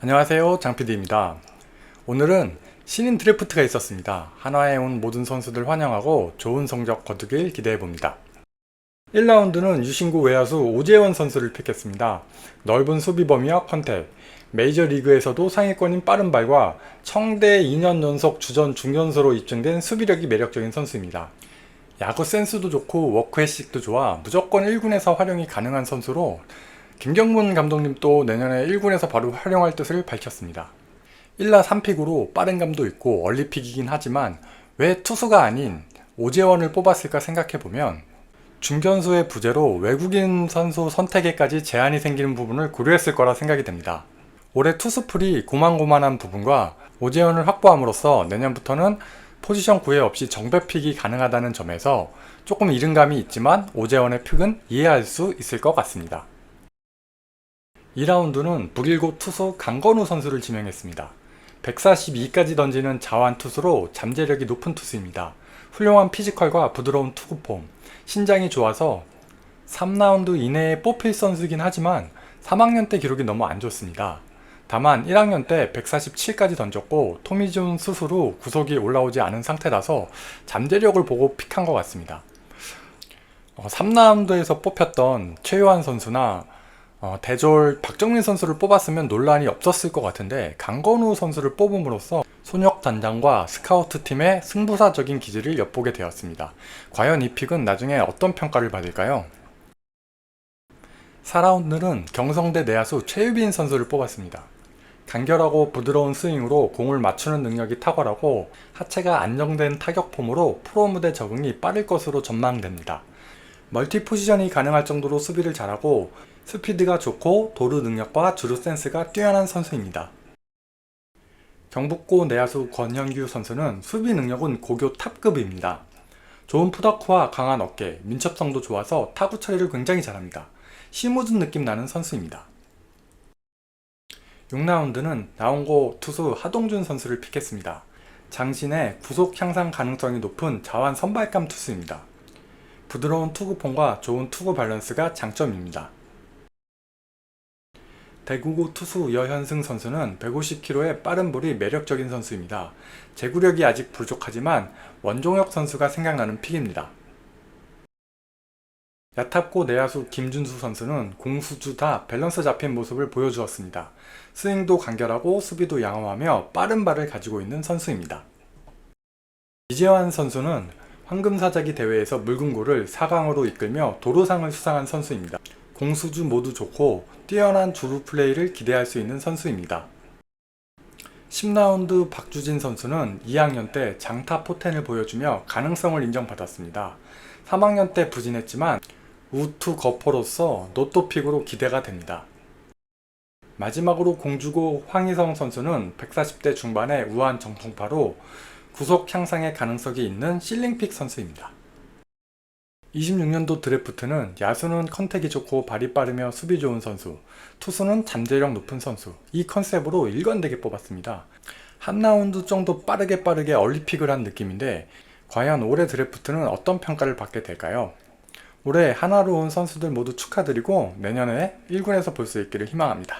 안녕하세요 장PD입니다. 오늘은 신인 드래프트가 있었습니다. 한화에 온 모든 선수들 환영하고 좋은 성적 거두길 기대해봅니다. 1라운드는 유신구 외야수 오재원 선수를 픽했습니다. 넓은 수비 범위와 컨택. 메이저리그에서도 상위권인 빠른 발과 청대 2년 연속 주전 중견수로 입증된 수비력이 매력적인 선수입니다. 야구 센스도 좋고 워크애식도 좋아 무조건 1군에서 활용이 가능한 선수로 김경문 감독님도 내년에 1군에서 바로 활용할 뜻을 밝혔습니다. 1라 3픽으로 빠른 감도 있고 얼리픽이긴 하지만 왜 투수가 아닌 오재원을 뽑았을까 생각해보면 중견수의 부재로 외국인 선수 선택에까지 제한이 생기는 부분을 고려했을 거라 생각이 됩니다. 올해 투수풀이 고만고만한 부분과 오재원을 확보함으로써 내년부터는 포지션 구애 없이 정배 픽이 가능하다는 점에서 조금 이른감이 있지만 오재원의 픽은 이해할 수 있을 것 같습니다. 2라운드는 북일고 투수 강건우 선수를 지명했습니다. 142까지 던지는 자완 투수로 잠재력이 높은 투수입니다. 훌륭한 피지컬과 부드러운 투구 폼, 신장이 좋아서 3라운드 이내에 뽑힐 선수이긴 하지만 3학년 때 기록이 너무 안 좋습니다. 다만 1학년 때 147까지 던졌고 토미존 수수로 구속이 올라오지 않은 상태라서 잠재력을 보고 픽한 것 같습니다. 3라운드에서 뽑혔던 최요한 선수나 어, 대졸 박정민 선수를 뽑았으면 논란이 없었을 것 같은데 강건우 선수를 뽑음으로써 손혁 단장과 스카우트 팀의 승부사적인 기질을 엿보게 되었습니다. 과연 이 픽은 나중에 어떤 평가를 받을까요? 4라운드는 경성대 내야수 최유빈 선수를 뽑았습니다. 간결하고 부드러운 스윙으로 공을 맞추는 능력이 탁월하고 하체가 안정된 타격 폼으로 프로 무대 적응이 빠를 것으로 전망됩니다. 멀티 포지션이 가능할 정도로 수비를 잘하고 스피드가 좋고 도루 능력과 주루 센스가 뛰어난 선수입니다. 경북고 내야수 권현규 선수는 수비 능력은 고교 탑급입니다. 좋은 푸더크와 강한 어깨, 민첩성도 좋아서 타구 처리를 굉장히 잘합니다. 시무준 느낌 나는 선수입니다. 6라운드는 나온고 투수 하동준 선수를 픽했습니다. 장신의 구속 향상 가능성이 높은 자완 선발감 투수입니다. 부드러운 투구폼과 좋은 투구 밸런스가 장점입니다. 대구고 투수 여현승 선수는 150km의 빠른 볼이 매력적인 선수입니다. 제구력이 아직 부족하지만 원종혁 선수가 생각나는 픽입니다. 야탑고 내야수 김준수 선수는 공수주 다 밸런스 잡힌 모습을 보여주었습니다. 스윙도 간결하고 수비도 양호하며 빠른 발을 가지고 있는 선수입니다. 이재환 선수는 황금사자기 대회에서 묽은고를 4강으로 이끌며 도로상을 수상한 선수입니다. 공수주 모두 좋고 뛰어난 주루 플레이를 기대할 수 있는 선수입니다. 10라운드 박주진 선수는 2학년 때 장타 포텐을 보여주며 가능성을 인정받았습니다. 3학년 때 부진했지만 우투 거포로서 노토픽으로 기대가 됩니다. 마지막으로 공주고 황희성 선수는 140대 중반의 우한 정통파로 구속 향상의 가능성이 있는 실링픽 선수입니다. 26년도 드래프트는 야수는 컨택이 좋고 발이 빠르며 수비 좋은 선수, 투수는 잠재력 높은 선수 이 컨셉으로 일관되게 뽑았습니다. 한 라운드 정도 빠르게 빠르게 얼리픽을 한 느낌인데 과연 올해 드래프트는 어떤 평가를 받게 될까요? 올해 하나로 온 선수들 모두 축하드리고 내년에 1군에서 볼 수 있기를 희망합니다.